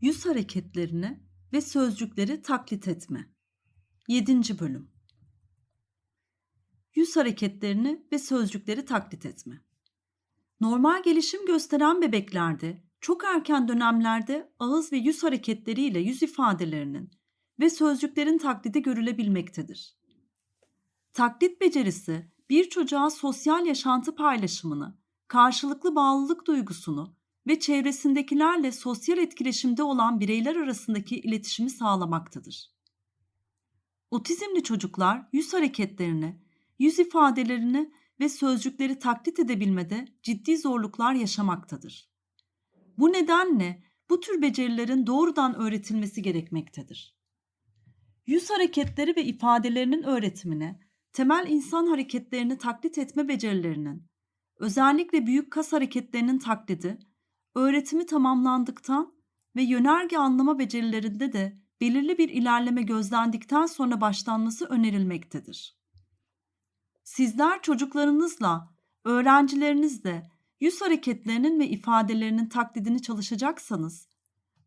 Yüz hareketlerini ve sözcükleri taklit etme. 7. bölüm. Yüz hareketlerini ve sözcükleri taklit etme. Normal gelişim gösteren bebeklerde çok erken dönemlerde ağız ve yüz hareketleriyle yüz ifadelerinin ve sözcüklerin taklidi görülebilmektedir. Taklit becerisi bir çocuğa sosyal yaşantı paylaşımını, karşılıklı bağlılık duygusunu ve çevresindekilerle sosyal etkileşimde olan bireyler arasındaki iletişimi sağlamaktadır. Otizmli çocuklar yüz hareketlerini, yüz ifadelerini ve sözcükleri taklit edebilmede ciddi zorluklar yaşamaktadır. Bu nedenle bu tür becerilerin doğrudan öğretilmesi gerekmektedir. Yüz hareketleri ve ifadelerinin öğretimine, temel insan hareketlerini taklit etme becerilerinin, özellikle büyük kas hareketlerinin taklidi, öğretimi tamamlandıktan ve yönerge anlama becerilerinde de belirli bir ilerleme gözlendikten sonra başlanması önerilmektedir. Sizler çocuklarınızla, öğrencilerinizle yüz hareketlerinin ve ifadelerinin taklidini çalışacaksanız,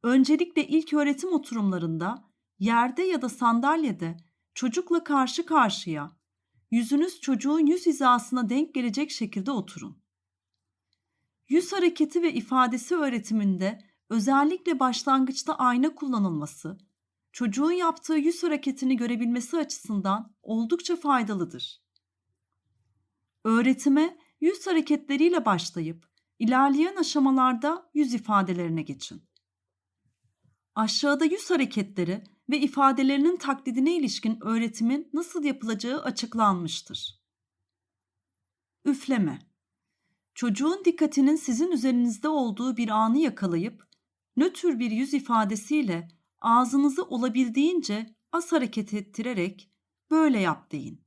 öncelikle ilk öğretim oturumlarında yerde ya da sandalyede çocukla karşı karşıya, yüzünüz çocuğun yüz hizasına denk gelecek şekilde oturun. Yüz hareketi ve ifadesi öğretiminde özellikle başlangıçta ayna kullanılması, çocuğun yaptığı yüz hareketini görebilmesi açısından oldukça faydalıdır. Öğretime yüz hareketleriyle başlayıp ilerleyen aşamalarda yüz ifadelerine geçin. Aşağıda yüz hareketleri ve ifadelerinin taklidine ilişkin öğretimin nasıl yapılacağı açıklanmıştır. Üfleme Çocuğun dikkatinin sizin üzerinizde olduğu bir anı yakalayıp nötr bir yüz ifadesiyle ağzınızı olabildiğince az hareket ettirerek böyle yap deyin.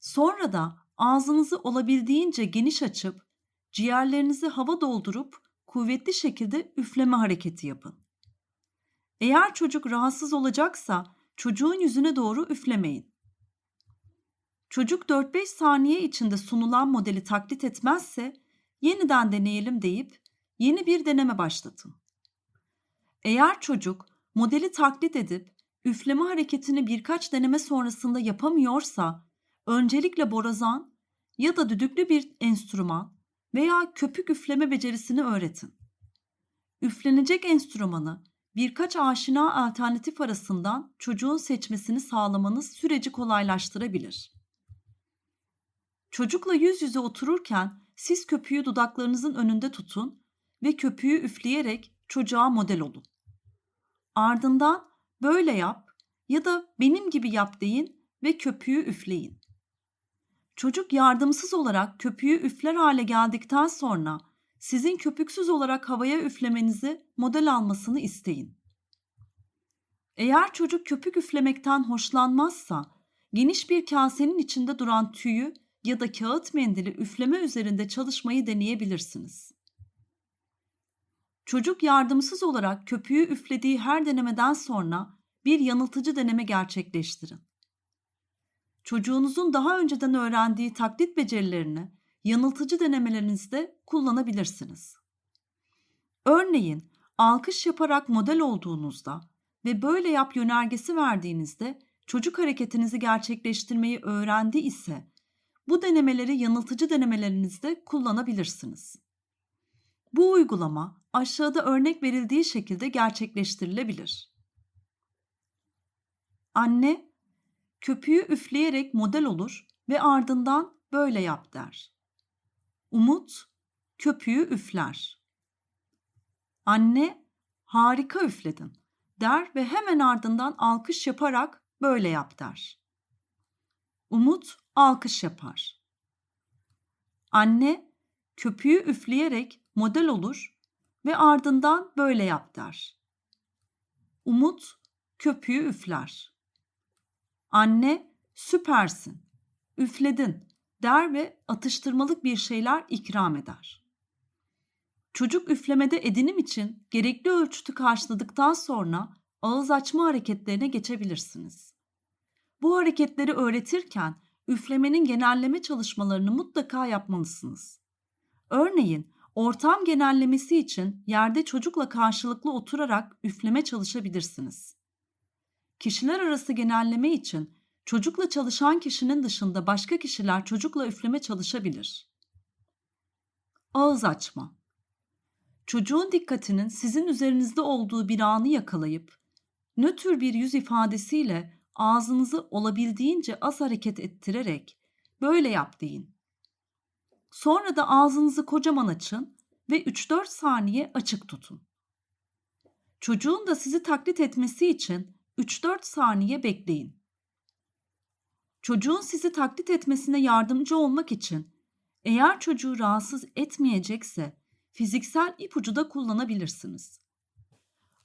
Sonra da ağzınızı olabildiğince geniş açıp ciğerlerinizi hava doldurup kuvvetli şekilde üfleme hareketi yapın. Eğer çocuk rahatsız olacaksa çocuğun yüzüne doğru üflemeyin. Çocuk 4-5 saniye içinde sunulan modeli taklit etmezse yeniden deneyelim deyip yeni bir deneme başlatın. Eğer çocuk modeli taklit edip üfleme hareketini birkaç deneme sonrasında yapamıyorsa öncelikle borazan ya da düdüklü bir enstrüman veya köpük üfleme becerisini öğretin. Üflenecek enstrümanı birkaç aşina alternatif arasından çocuğun seçmesini sağlamanız süreci kolaylaştırabilir. Çocukla yüz yüze otururken siz köpüğü dudaklarınızın önünde tutun ve köpüğü üfleyerek çocuğa model olun. Ardından böyle yap ya da benim gibi yap deyin ve köpüğü üfleyin. Çocuk yardımsız olarak köpüğü üfler hale geldikten sonra sizin köpüksüz olarak havaya üflemenizi model almasını isteyin. Eğer çocuk köpük üflemekten hoşlanmazsa geniş bir kasenin içinde duran tüyü ya da kağıt mendili üfleme üzerinde çalışmayı deneyebilirsiniz. Çocuk yardımsız olarak köpüğü üflediği her denemeden sonra bir yanıltıcı deneme gerçekleştirin. Çocuğunuzun daha önceden öğrendiği taklit becerilerini yanıltıcı denemelerinizde kullanabilirsiniz. Örneğin alkış yaparak model olduğunuzda ve böyle yap yönergesi verdiğinizde çocuk hareketinizi gerçekleştirmeyi öğrendi ise bu denemeleri yanıltıcı denemelerinizde kullanabilirsiniz. Bu uygulama aşağıda örnek verildiği şekilde gerçekleştirilebilir. Anne köpüğü üfleyerek model olur ve ardından böyle yap der. Umut köpüğü üfler. Anne harika üfledin der ve hemen ardından alkış yaparak böyle yap der. Umut alkış yapar. Anne köpüğü üfleyerek model olur ve ardından böyle yap der. Umut köpüğü üfler. Anne süpersin, üfledin der ve atıştırmalık bir şeyler ikram eder. Çocuk üflemede edinim için gerekli ölçütü karşıladıktan sonra ağız açma hareketlerine geçebilirsiniz. Bu hareketleri öğretirken üflemenin genelleme çalışmalarını mutlaka yapmalısınız. Örneğin Ortam genellemesi için yerde çocukla karşılıklı oturarak üfleme çalışabilirsiniz. Kişiler arası genelleme için çocukla çalışan kişinin dışında başka kişiler çocukla üfleme çalışabilir. Ağız açma. Çocuğun dikkatinin sizin üzerinizde olduğu bir anı yakalayıp nötr bir yüz ifadesiyle ağzınızı olabildiğince az hareket ettirerek böyle yap deyin. Sonra da ağzınızı kocaman açın ve 3-4 saniye açık tutun. Çocuğun da sizi taklit etmesi için 3-4 saniye bekleyin. Çocuğun sizi taklit etmesine yardımcı olmak için eğer çocuğu rahatsız etmeyecekse fiziksel ipucu da kullanabilirsiniz.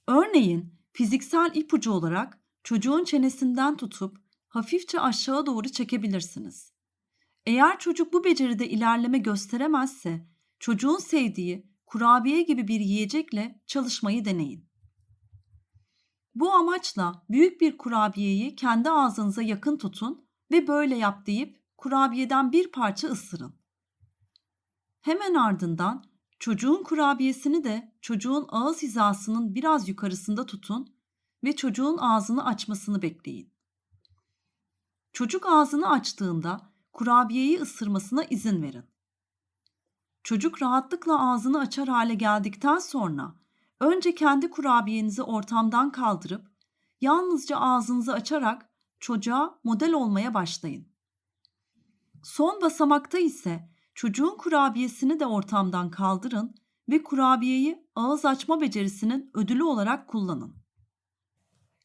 Örneğin fiziksel ipucu olarak çocuğun çenesinden tutup hafifçe aşağı doğru çekebilirsiniz. Eğer çocuk bu beceride ilerleme gösteremezse çocuğun sevdiği kurabiye gibi bir yiyecekle çalışmayı deneyin. Bu amaçla büyük bir kurabiyeyi kendi ağzınıza yakın tutun ve böyle yap deyip kurabiyeden bir parça ısırın. Hemen ardından çocuğun kurabiyesini de çocuğun ağız hizasının biraz yukarısında tutun ve çocuğun ağzını açmasını bekleyin. Çocuk ağzını açtığında kurabiyeyi ısırmasına izin verin. Çocuk rahatlıkla ağzını açar hale geldikten sonra önce kendi kurabiyenizi ortamdan kaldırıp yalnızca ağzınızı açarak çocuğa model olmaya başlayın. Son basamakta ise çocuğun kurabiyesini de ortamdan kaldırın ve kurabiyeyi ağız açma becerisinin ödülü olarak kullanın.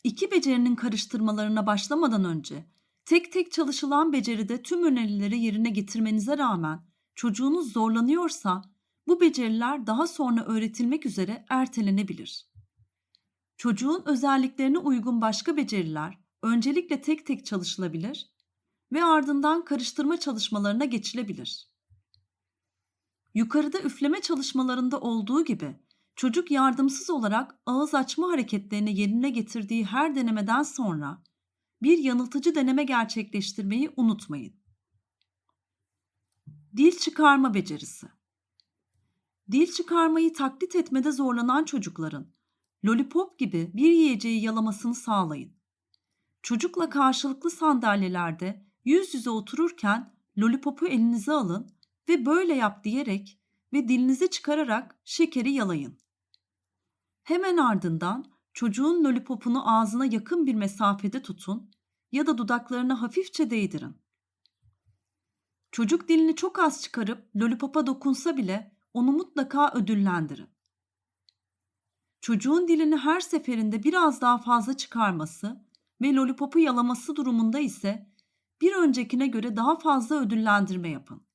İki becerinin karıştırmalarına başlamadan önce tek tek çalışılan beceride tüm önerileri yerine getirmenize rağmen çocuğunuz zorlanıyorsa bu beceriler daha sonra öğretilmek üzere ertelenebilir. Çocuğun özelliklerine uygun başka beceriler öncelikle tek tek çalışılabilir ve ardından karıştırma çalışmalarına geçilebilir. Yukarıda üfleme çalışmalarında olduğu gibi çocuk yardımsız olarak ağız açma hareketlerini yerine getirdiği her denemeden sonra bir yanıltıcı deneme gerçekleştirmeyi unutmayın. Dil çıkarma becerisi. Dil çıkarmayı taklit etmede zorlanan çocukların lollipop gibi bir yiyeceği yalamasını sağlayın. Çocukla karşılıklı sandalyelerde yüz yüze otururken lollipopu elinize alın ve böyle yap diyerek ve dilinizi çıkararak şekeri yalayın. Hemen ardından çocuğun lollipopunu ağzına yakın bir mesafede tutun ya da dudaklarına hafifçe değdirin. Çocuk dilini çok az çıkarıp lollipopa dokunsa bile onu mutlaka ödüllendirin. Çocuğun dilini her seferinde biraz daha fazla çıkarması ve lollipopu yalaması durumunda ise bir öncekine göre daha fazla ödüllendirme yapın.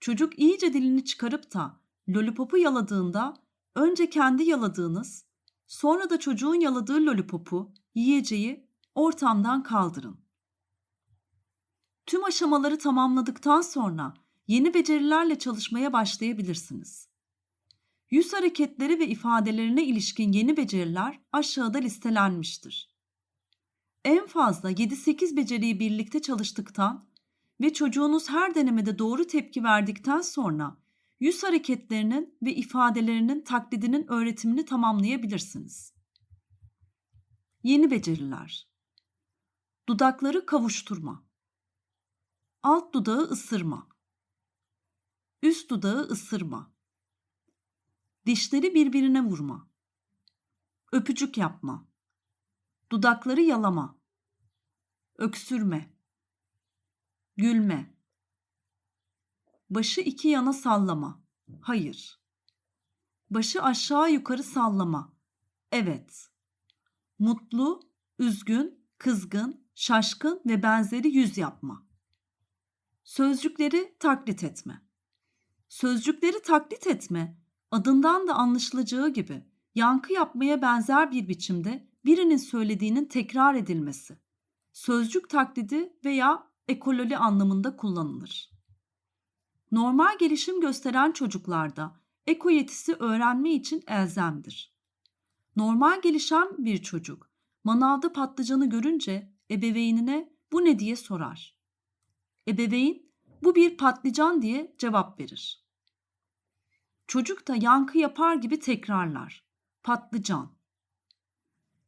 Çocuk iyice dilini çıkarıp da lollipopu yaladığında önce kendi yaladığınız, sonra da çocuğun yaladığı lollipopu, yiyeceği ortamdan kaldırın. Tüm aşamaları tamamladıktan sonra yeni becerilerle çalışmaya başlayabilirsiniz. Yüz hareketleri ve ifadelerine ilişkin yeni beceriler aşağıda listelenmiştir. En fazla 7-8 beceriyi birlikte çalıştıktan ve çocuğunuz her denemede doğru tepki verdikten sonra yüz hareketlerinin ve ifadelerinin taklidinin öğretimini tamamlayabilirsiniz. Yeni beceriler. Dudakları kavuşturma. Alt dudağı ısırma. Üst dudağı ısırma. Dişleri birbirine vurma. Öpücük yapma. Dudakları yalama. Öksürme. Gülme. Başı iki yana sallama. Hayır. Başı aşağı yukarı sallama. Evet. Mutlu, üzgün, kızgın, şaşkın ve benzeri yüz yapma. Sözcükleri taklit etme. Sözcükleri taklit etme, adından da anlaşılacağı gibi yankı yapmaya benzer bir biçimde birinin söylediğinin tekrar edilmesi. Sözcük taklidi veya ekololi anlamında kullanılır. Normal gelişim gösteren çocuklarda eko yetisi öğrenme için elzemdir. Normal gelişen bir çocuk manavda patlıcanı görünce ebeveynine bu ne diye sorar. Ebeveyn bu bir patlıcan diye cevap verir. Çocuk da yankı yapar gibi tekrarlar. Patlıcan.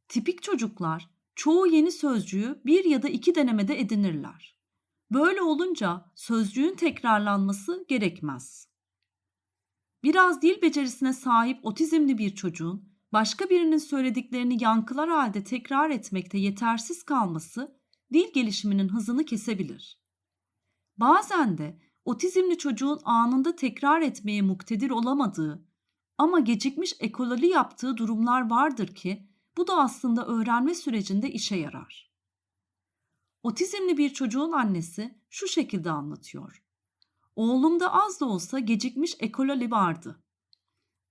Tipik çocuklar çoğu yeni sözcüğü bir ya da iki denemede edinirler. Böyle olunca sözcüğün tekrarlanması gerekmez. Biraz dil becerisine sahip otizmli bir çocuğun başka birinin söylediklerini yankılar halde tekrar etmekte yetersiz kalması dil gelişiminin hızını kesebilir. Bazen de otizmli çocuğun anında tekrar etmeye muktedir olamadığı ama gecikmiş ekolali yaptığı durumlar vardır ki bu da aslında öğrenme sürecinde işe yarar. Otizmli bir çocuğun annesi şu şekilde anlatıyor. Oğlumda az da olsa gecikmiş ekolali vardı.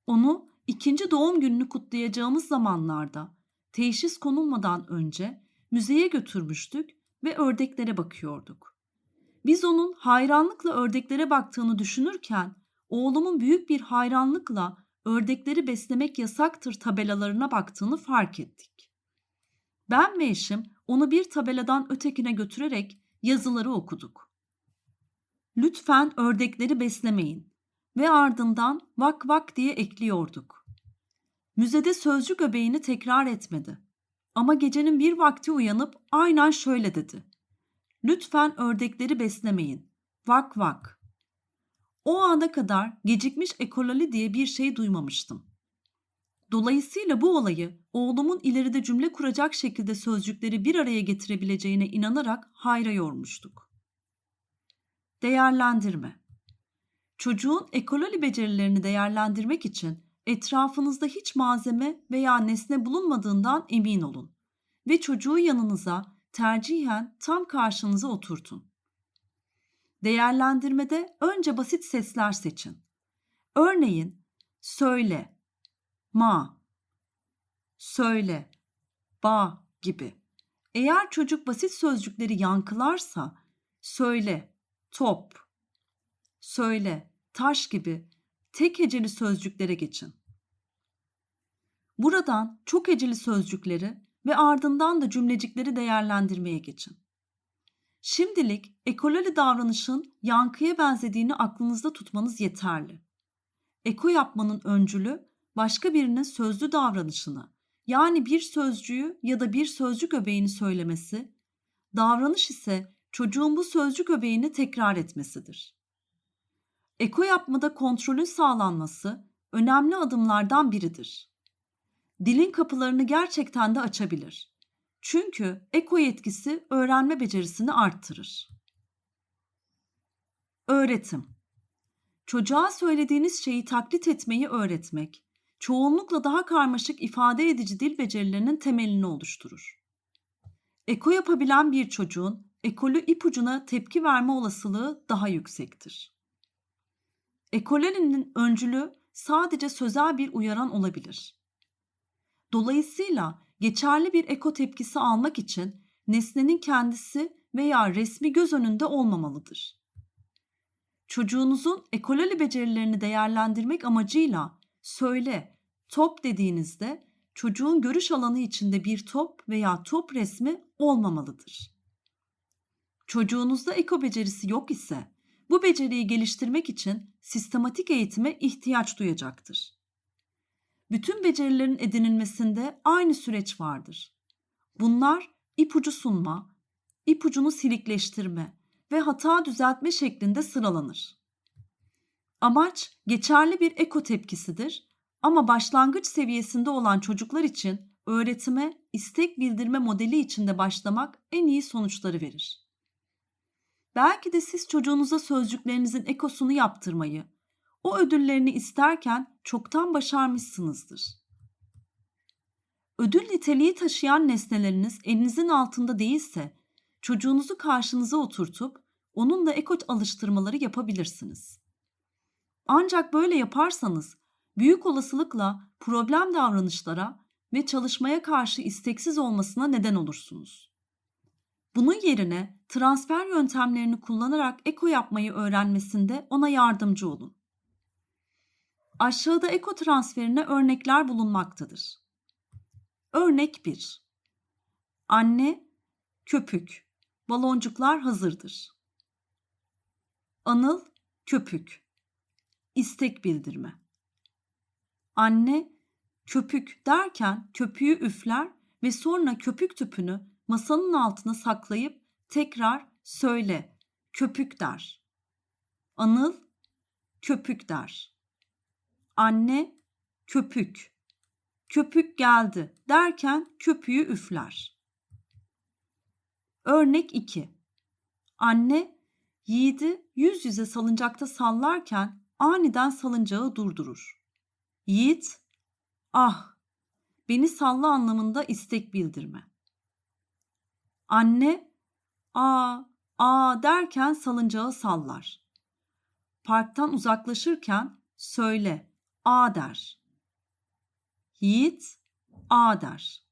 Onu ikinci doğum gününü kutlayacağımız zamanlarda teşhis konulmadan önce müzeye götürmüştük ve ördeklere bakıyorduk. Biz onun hayranlıkla ördeklere baktığını düşünürken oğlumun büyük bir hayranlıkla ördekleri beslemek yasaktır tabelalarına baktığını fark ettik. Ben ve eşim onu bir tabeladan ötekine götürerek yazıları okuduk. Lütfen ördekleri beslemeyin ve ardından vak vak diye ekliyorduk. Müzede sözcük öbeğini tekrar etmedi. Ama gecenin bir vakti uyanıp aynen şöyle dedi. Lütfen ördekleri beslemeyin. Vak vak. O ana kadar gecikmiş ekolali diye bir şey duymamıştım. Dolayısıyla bu olayı oğlumun ileride cümle kuracak şekilde sözcükleri bir araya getirebileceğine inanarak hayra yormuştuk. Değerlendirme Çocuğun ekolali becerilerini değerlendirmek için etrafınızda hiç malzeme veya nesne bulunmadığından emin olun ve çocuğu yanınıza tercihen tam karşınıza oturtun. Değerlendirmede önce basit sesler seçin. Örneğin söyle, ma, söyle, ba gibi. Eğer çocuk basit sözcükleri yankılarsa söyle, top, söyle, taş gibi tek heceli sözcüklere geçin. Buradan çok heceli sözcükleri ve ardından da cümlecikleri değerlendirmeye geçin. Şimdilik ekolali davranışın yankıya benzediğini aklınızda tutmanız yeterli. Eko yapmanın öncülü başka birinin sözlü davranışını yani bir sözcüğü ya da bir sözcük öbeğini söylemesi, davranış ise çocuğun bu sözcük öbeğini tekrar etmesidir. Eko yapmada kontrolün sağlanması önemli adımlardan biridir. Dilin kapılarını gerçekten de açabilir. Çünkü eko yetkisi öğrenme becerisini arttırır. Öğretim Çocuğa söylediğiniz şeyi taklit etmeyi öğretmek, çoğunlukla daha karmaşık ifade edici dil becerilerinin temelini oluşturur. Eko yapabilen bir çocuğun ekolü ipucuna tepki verme olasılığı daha yüksektir. Ekolelinin öncülü sadece sözel bir uyaran olabilir. Dolayısıyla geçerli bir eko tepkisi almak için nesnenin kendisi veya resmi göz önünde olmamalıdır. Çocuğunuzun ekolali becerilerini değerlendirmek amacıyla söyle, top dediğinizde çocuğun görüş alanı içinde bir top veya top resmi olmamalıdır. Çocuğunuzda eko becerisi yok ise bu beceriyi geliştirmek için sistematik eğitime ihtiyaç duyacaktır. Bütün becerilerin edinilmesinde aynı süreç vardır. Bunlar ipucu sunma, ipucunu silikleştirme ve hata düzeltme şeklinde sıralanır. Amaç geçerli bir eko tepkisidir ama başlangıç seviyesinde olan çocuklar için öğretime istek bildirme modeli içinde başlamak en iyi sonuçları verir. Belki de siz çocuğunuza sözcüklerinizin ekosunu yaptırmayı, o ödüllerini isterken çoktan başarmışsınızdır. Ödül niteliği taşıyan nesneleriniz elinizin altında değilse çocuğunuzu karşınıza oturtup onunla eko alıştırmaları yapabilirsiniz. Ancak böyle yaparsanız büyük olasılıkla problem davranışlara ve çalışmaya karşı isteksiz olmasına neden olursunuz. Bunun yerine transfer yöntemlerini kullanarak eko yapmayı öğrenmesinde ona yardımcı olun. Aşağıda eko transferine örnekler bulunmaktadır. Örnek 1. Anne, köpük, baloncuklar hazırdır. Anıl, köpük, istek bildirme. Anne köpük derken köpüğü üfler ve sonra köpük tüpünü masanın altına saklayıp tekrar söyle köpük der. Anıl köpük der. Anne köpük. Köpük geldi derken köpüğü üfler. Örnek 2. Anne Yiğit'i yüz yüze salıncakta sallarken aniden salıncağı durdurur. Yiğit, ah, beni salla anlamında istek bildirme. Anne, aa, aa derken salıncağı sallar. Parktan uzaklaşırken söyle, a der. Yiğit, a der.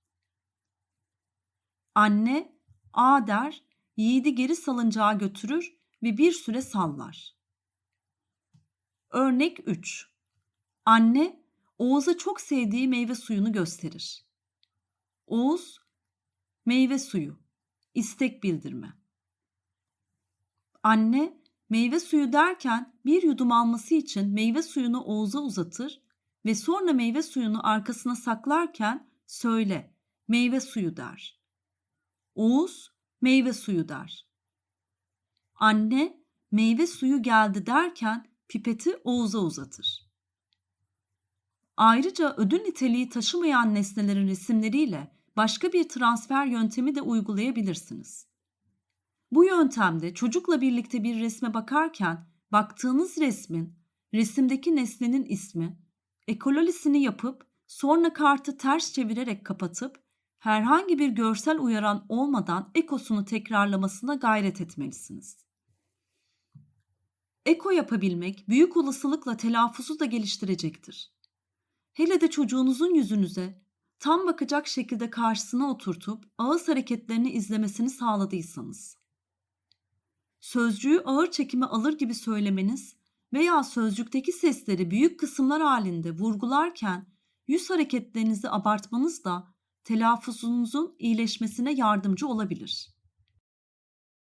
Anne, a der, Yiğit'i geri salıncağa götürür ve bir süre sallar. Örnek 3. Anne Oğuz'a çok sevdiği meyve suyunu gösterir. Oğuz meyve suyu istek bildirme. Anne meyve suyu derken bir yudum alması için meyve suyunu Oğuz'a uzatır ve sonra meyve suyunu arkasına saklarken söyle meyve suyu der. Oğuz meyve suyu der. Anne meyve suyu geldi derken pipeti Oğuz'a uzatır. Ayrıca ödül niteliği taşımayan nesnelerin resimleriyle başka bir transfer yöntemi de uygulayabilirsiniz. Bu yöntemde çocukla birlikte bir resme bakarken baktığınız resmin, resimdeki nesnenin ismi, ekololisini yapıp sonra kartı ters çevirerek kapatıp herhangi bir görsel uyaran olmadan ekosunu tekrarlamasına gayret etmelisiniz. Eko yapabilmek büyük olasılıkla telaffuzu da geliştirecektir. Hele de çocuğunuzun yüzünüze tam bakacak şekilde karşısına oturtup ağız hareketlerini izlemesini sağladıysanız. Sözcüğü ağır çekime alır gibi söylemeniz veya sözcükteki sesleri büyük kısımlar halinde vurgularken yüz hareketlerinizi abartmanız da telaffuzunuzun iyileşmesine yardımcı olabilir.